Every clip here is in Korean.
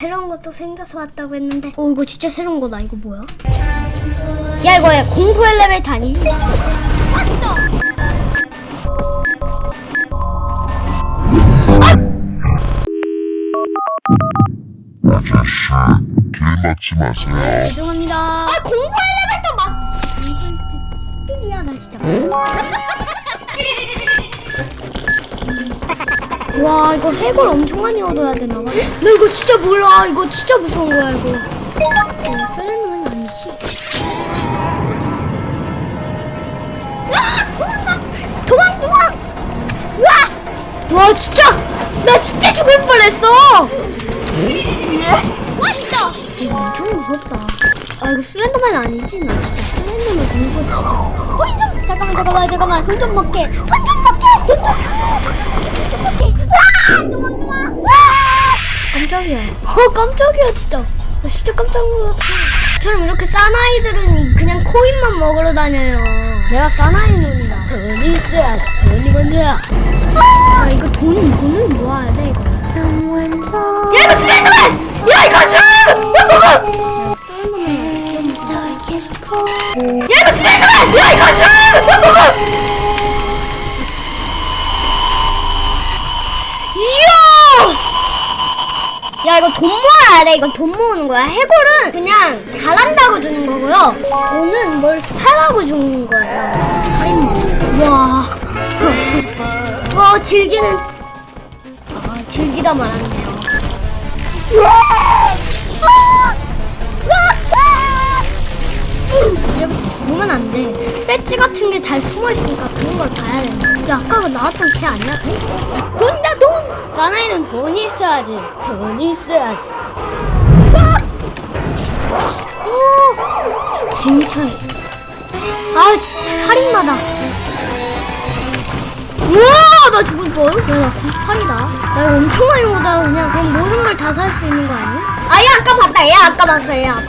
새로운 것도 생겨서 왔다고 했는데 어 이거 진짜 새로운 거다 이거 뭐야? 야 이거 야 공포 엘리베이터 아니지 왔다 길 막지 마세요. 죄송합니다 아 공포 엘리베이터 막 이거 뚜리야 나 진짜 와 이거 해골 엄청 많이 얻어야 되나 봐. 나 이거 진짜 몰라. 이거 진짜 무서운 거야 이거. 어, 쓰레기는 아니지. 아! 도망가! 도망 도망! 와! 와 진짜! 나 진짜 죽을 뻔했어! 왔다! 이거 엄청 무섭다. 아 이거 슬렌더맨 아니지? 나 진짜 슬렌더맨 공부 진짜. 어이 좀 잠깐만 잠깐만 잠깐만 돈 좀 먹게 돈 좀 먹게 돈 좀. 깜짝이야. 어 깜짝이야 진짜. 나 진짜 깜짝 놀랐어. 저처럼 이렇게 사나이들은 그냥 코인만 먹으러 다녀요. 내가 사나이 놈이다. 돈이 있어야 돈이 먼저야. 아 이거 돈 돈을 모아야 돼 이거. 야 이거 슬렌더맨! 야 이거! 야 봐봐! 슬렌더맨 야 이거 슬렌더맨! 이거 돈 모아야 돼. 이거 돈 모으는 거야. 해골은 그냥 잘한다고 주는 거고요. 돈은 뭘 사라고 주는 거예요. 와. 와, 즐기는 아 즐기다 말았네요 죽으면 안 돼. 배지 같은 게 잘 숨어 있으니까 그런 걸 봐야 돼. 야, 아까 그 나왔던 걔 아니야? 돈다 돈! 사나이는 돈이 있어야지. 돈이 있어야지. 오! 재밌다. 아, 살인마다. 우와, 나 죽을 뻔. 야, 나 98이다. 나 이거 엄청 많이 보다 그냥 그럼 모든 걸 다 살 수 있는 거 아니야? 아, 얘 아까 봤다. 얘 아까 봤어. 얘 아까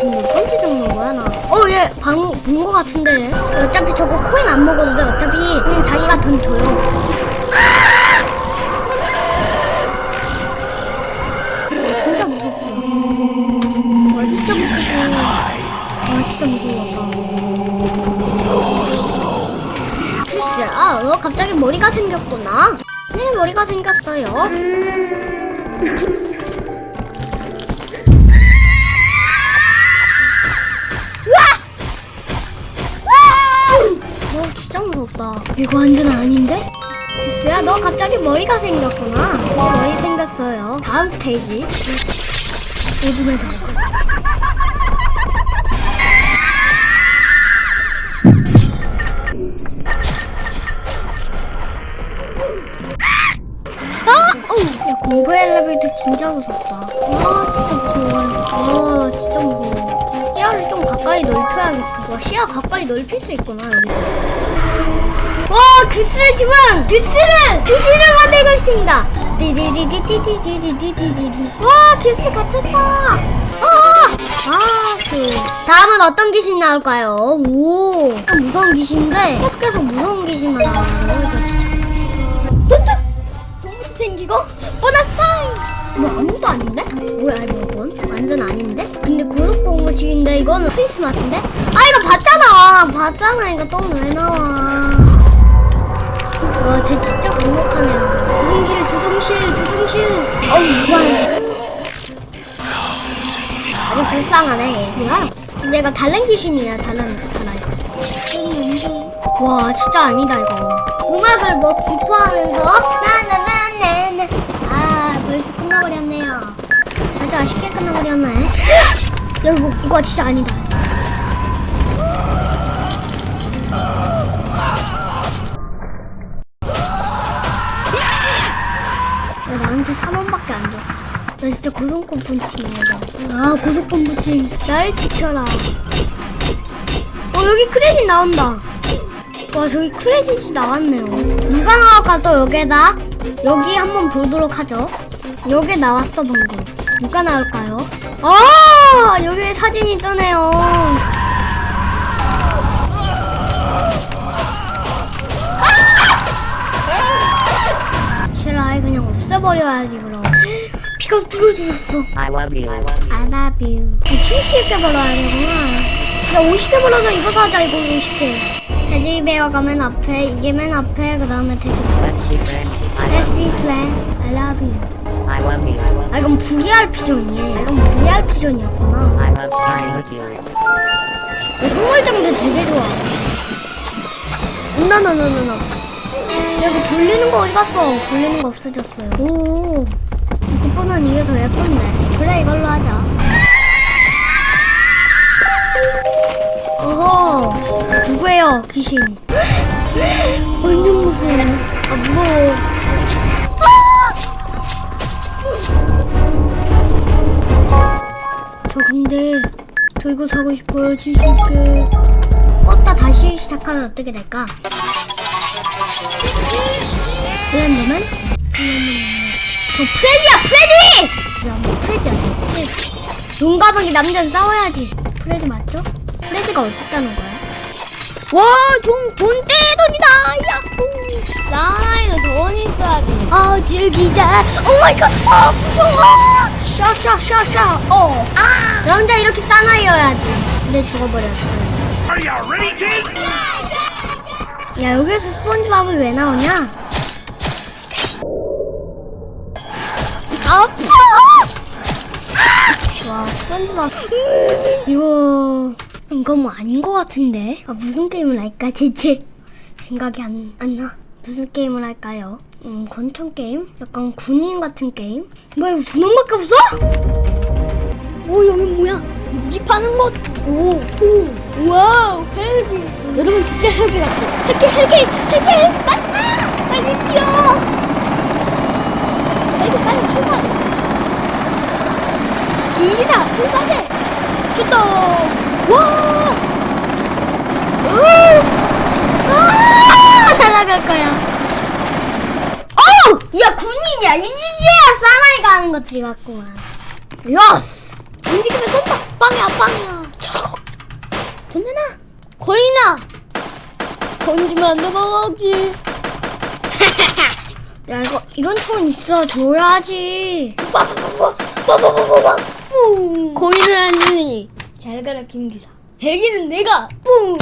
지금 몇 번째 적는 거야 나? 어, 얘본거 같은데. 어차피 저거 코인 안 돼. 어차피 그냥 자기가 돈 줘요. 와, 진짜 무섭다. 와, 진짜 무섭다. 와, 진짜 무서웠다. 글쎄, 아, 너 갑자기 머리가 생겼구나. 네, 머리가 생겼어요. 진짜 무섭다. 이거 완전 아닌데? 글쎄야, 너 갑자기 머리가 생겼구나. 네, 머리 생겼어요. 다음 스테이지. 어둠의 달고. 아! 어! 야, 공포 엘리베이터 진짜 무섭다. 와, 진짜 무서워. 와, 시야 가까이 넓힐 수 있구나, 여기. 와, 귀스를 지금! 귀스를! 귀신을 만들고 있습니다! 디디디디디디디디디디디. 와, 귀스 갇혔다! 아! 아, 그. 다음은 어떤 귀신 나올까요? 오, 좀 무서운 귀신인데, 계속해서 무서운 귀신만 나와요. 이거 진짜. 생기고 보너스 타임! 뭐 아무도 아닌데? 뭐야 이건? 완전 아닌데? 근데 고속공무직인데 이거는 크리스마스인데? 아 이거 봤잖아! 봤잖아 이거 또 왜 나와 와쟤 진짜 강력하네요 두둥실 두둥실 두둥실 어우 무한 아주 불쌍하네 얘 뭐야? 얘가 다른 귀신이야 다른 다른 와 진짜 아니다 이거 음악을 뭐 기포하면서 벌써 끝나버렸네요. 아주 아쉽게 끝나버렸네. 야 이거 이거 진짜 아니다. 야 나한테 3원밖에 안 줬어. 나 진짜 고속공포증이야 아. 고속공포증 날 지켜라. 어 여기 크레딧 나온다. 와 저기 크레딧이 나왔네요. 누가 나올까 또 여기에다? 여기 한번 보도록 하죠 여기 나왔어 방금 누가 나올까요? 아 여기 사진이 뜨네요. 싫어 아예 그냥 없애버려야지 그럼. 피가. I love you. I love you. I love you. 70개 벌어야 되구나. 야, 50개 벌어서 이거 사자, 이거 50개. 돼지배어가 맨 앞에, 이게 맨 앞에, 그 다음에 돼지. I Let's be friends. I love you. 아, 이건 VRP전이에요. 아, 이건 starting with you. 선물장도 되게 좋아. 나나나나나. 여기 돌리는 거 어디 갔어? 돌리는 거 없어졌어요. 오, 이거보단 이게 더 예쁜데. 그래, 이걸로 하자. 어허, 누구예요, 귀신? 완전 무서워. 싶어요 지식게 껐다 다시 시작하면 어떻게 될까? 블렌더맨? 저 프레디야 프레디! 야, 뭐 프레디야 저 프레디 용가방이 남자는 싸워야지 프레디 맞죠? 프레디가 어딨다는 거야? 와, 돈, 돈 떼돈이다! 야호! 사나이도 돈 있어야지. 아, 즐기자. 오 마이 갓! 아, 무서워! 샤, 샤, 샤, 샤. 어. 아! 남자 이렇게 사나이여야지. 근데 죽어버렸어. Are you ready, kid? 야, 여기서 스폰지밥이 왜 나오냐? 아파! 와, 스폰지밥. 이거, 이거 뭐 아닌 것 같은데? 아, 무슨 게임을 할까, 대체? 생각이 안, 안 나. 무슨 게임을 할까요? 음, 권총 게임? 약간 군인 같은 게임? 뭐야, 이거 두 명밖에 없어? 오, 여기 뭐야? 무기 파는 곳? 오, 오, 와우, 헬기. 여러분 진짜 헬기 같죠? 헬기, 헬기, 헬기, 헬기, 맞다! 빨리 뛰어! 헬기 빨리 출발! 김기사, 출발해! 출동! 와! 우! 아! 날아갈 거야. 어! 야, 군인이야. 이지야 사나이가 하는 거 찍었구만. 야스! 움직이면 쏜다. 빵이야, 빵이야. 저러고. 던져나. 거인아. 던지면 안 넘어가지. 야, 이거, 이런 통은 있어. 줘야지. 빠바바바바바바바. 음. 거인을 안 주니. 잘 가라, 김기사. 대기는 내가. 뿡.